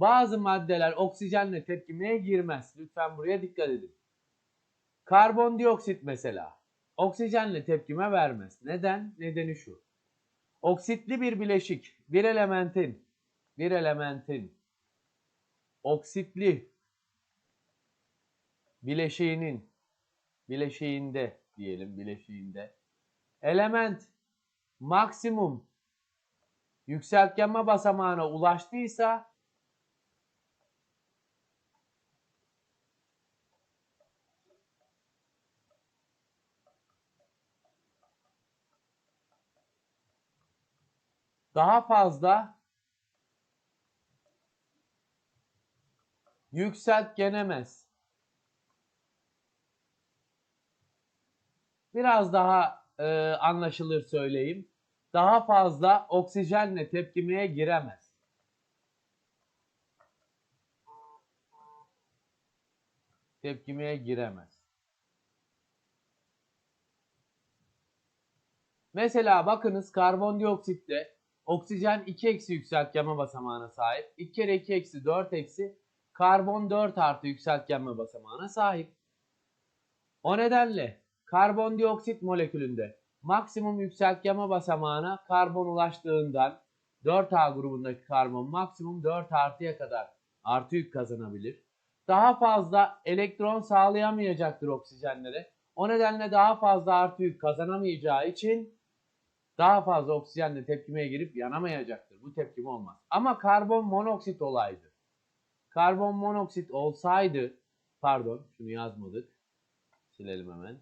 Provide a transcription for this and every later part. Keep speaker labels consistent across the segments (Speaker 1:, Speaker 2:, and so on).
Speaker 1: Bazı maddeler oksijenle tepkimeye girmez. Lütfen buraya dikkat edin. Karbondioksit mesela. Oksijenle tepkime vermez. Neden? Nedeni şu. Oksitli bir bileşik, bir elementin, bir elementin oksitli bileşiğinin bileşiğinde diyelim bileşiğinde element maksimum yükseltgenme basamağına ulaştıysa daha fazla yükseltgenemez. Biraz daha e, anlaşılır söyleyeyim. Daha fazla oksijenle tepkimeye giremez. Tepkimeye giremez. Mesela bakınız karbondioksitte oksijen 2 eksi yükseltgenme basamağına sahip. 2 kere 2 eksi 4 eksi karbon 4 artı yükseltgenme basamağına sahip. O nedenle karbondioksit molekülünde maksimum yükseltgenme basamağına karbon ulaştığından 4A grubundaki karbon maksimum 4 artıya kadar artı yük kazanabilir. Daha fazla elektron sağlayamayacaktır oksijenlere. O nedenle daha fazla artı yük kazanamayacağı için daha fazla oksijenle tepkimeye girip yanamayacaktır. Bu tepkime olmaz. Ama karbon monoksit olaydı. Karbon monoksit olsaydı, pardon şunu yazmadık. Silelim hemen.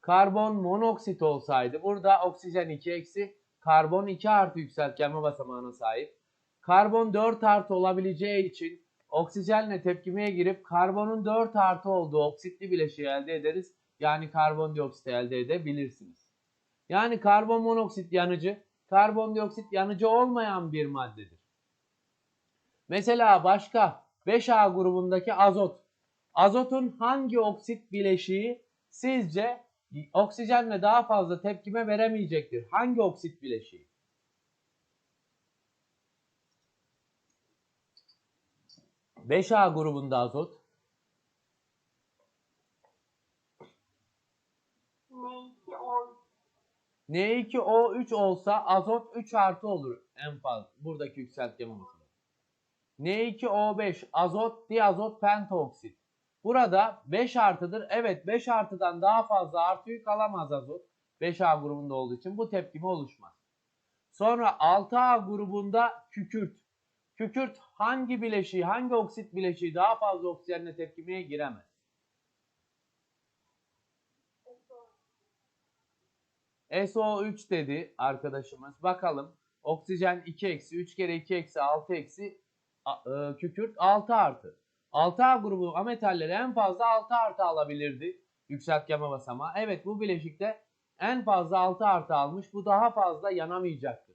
Speaker 1: Karbon monoksit olsaydı burada oksijen 2 eksi, karbon 2 artı yükseltgenme basamağına sahip. Karbon 4 artı olabileceği için oksijenle tepkimeye girip karbonun 4 artı olduğu oksitli bileşiği elde ederiz. Yani karbondioksit elde edebilirsiniz. Yani karbon monoksit yanıcı, karbondioksit yanıcı olmayan bir maddedir. Mesela başka 5A grubundaki azot. Azotun hangi oksit bileşiği sizce oksijenle daha fazla tepkime veremeyecektir? Hangi oksit bileşiği? Beş A grubunda azot.
Speaker 2: N2 o
Speaker 1: N2O3 olsa azot 3 artı olur en fazla buradaki yükseltgeme basamağı. N2O5 azot diazot pentaoksit. Burada 5 artıdır. Evet 5 artıdan daha fazla artı yük alamaz azot. 5A grubunda olduğu için bu tepkime oluşmaz. Sonra 6A grubunda kükürt. Kükürt hangi bileşiği, hangi oksit bileşiği daha fazla oksijenle tepkimeye giremez? SO3 dedi arkadaşımız. Bakalım. Oksijen 2 eksi 3 kere 2 eksi 6 eksi e, kükürt 6 artı. 6A grubu ametalleri en fazla 6 artı alabilirdi. Yükseltgeme basamağı. Evet bu bileşikte en fazla 6 artı almış. Bu daha fazla yanamayacaktır.